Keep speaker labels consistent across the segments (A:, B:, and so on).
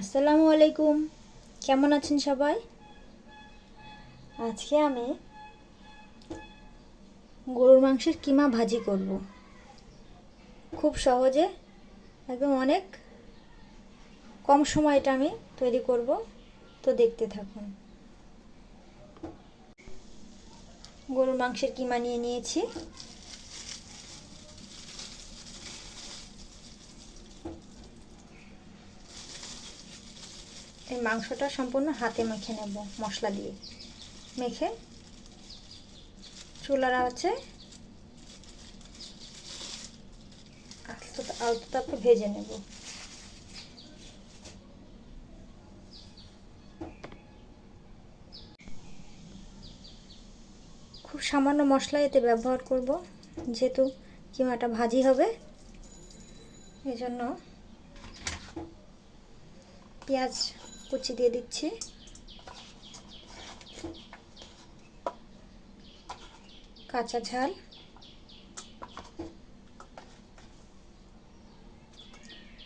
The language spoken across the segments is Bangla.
A: আসসালামু আলাইকুম। কেমন আছেন সবাই? আজকে আমি গরুর মাংসের কিমা ভাজি করব। খুব সহজে, একদম অনেক কম সময় এটা আমি তৈরি করব, তো দেখতে থাকুন। গরুর মাংসের কিমা নিয়ে নিয়েছি। এই মাংসটা সম্পূর্ণ হাতে মেখে নেব, মশলা দিয়ে। মেখে চুলার আছে আলতো তাপে ভেজে নেব। খুব সামান্য মশলা এতে ব্যবহার করব, যেহেতু কিমাটা ভাজি হবে। এজন্য পেঁয়াজ কুচি দিয়ে দিচ্ছি। কাঁচা ঝাল।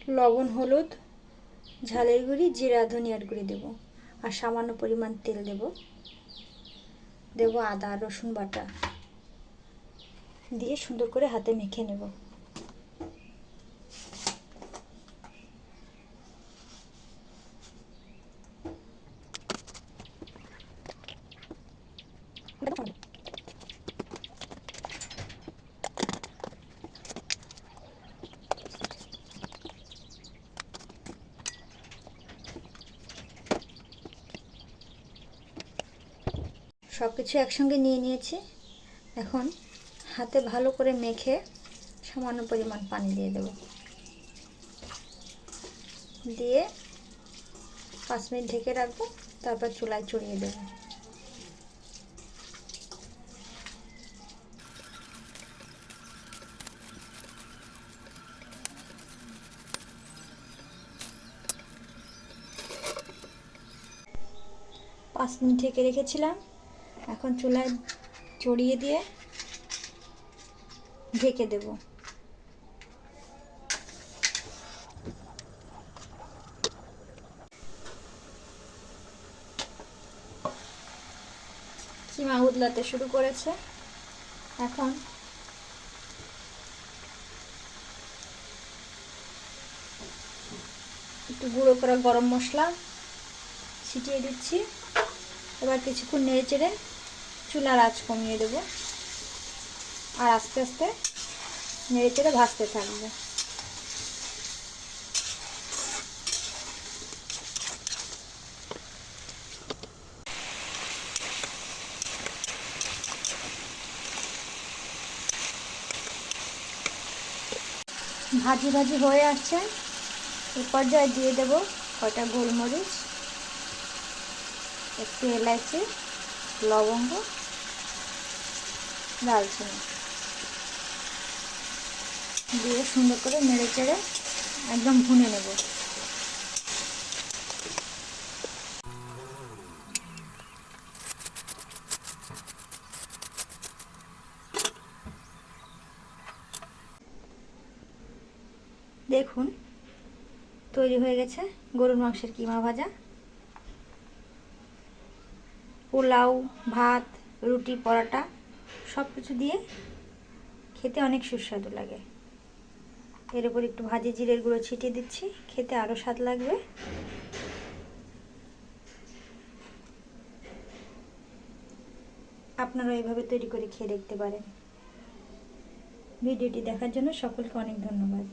A: লবণ, হলুদ, ঝালের গুঁড়ি, জিরা, ধনিয়ার গুঁড়ি দেব। আর সামান্য পরিমাণ তেল দেব। দেব আদা, রসুন বাটা। দিয়ে সুন্দর করে হাতে মেখে নেব। সব কিছু একসঙ্গে নিয়ে নিয়েছি। এখন হাতে ভালো করে মেখে সামান্য পরিমাণ পানি দিয়ে দেব। দিয়ে পাঁচ মিনিট ঢেকে রাখব, তারপর চুলায় চড়িয়ে দেবো। পাঁচ মিনিট ঢেকে রেখেছিলাম। এখন চুলায় চড়িয়ে দিয়ে ঢেকে দেব। কিমা উদলাতে শুরু করেছে। এখন একটু গুঁড়ো করা গরম মশলা ছিটিয়ে দিচ্ছি। এবার কিছুক্ষণ নেড়ে চেড়ে চুলার আঁচ কমিয়ে দেবো। আর আস্তে আস্তে নেড়ে চেড়ে ভাজতে থাকব। ভাজি ভাজি হয়ে আসছে। এ পর্যায়ে দিয়ে দেবো কয়টা গোলমরিচ, একটু এলাচি লবঙ্গ দালচিনি দিয়ে সুন্দর করে নেড়ে চেড়ে একদম ভুনে নেব। দেখুন, তৈরি হয়ে গেছে গরুর মাংসের কিমা ভাজা। পোলাও, ভাত, রুটি, পরাটা সব কিছু দিয়ে খেতে অনেক সুস্বাদু লাগে। এর উপর একটু ভাজি জিরের গুঁড়ো ছিটিয়ে দিচ্ছি, খেতে আরও স্বাদ লাগবে। আপনারা এইভাবে তৈরি করে খেয়ে দেখতে পারেন। ভিডিওটি দেখার জন্য সকলকে অনেক ধন্যবাদ।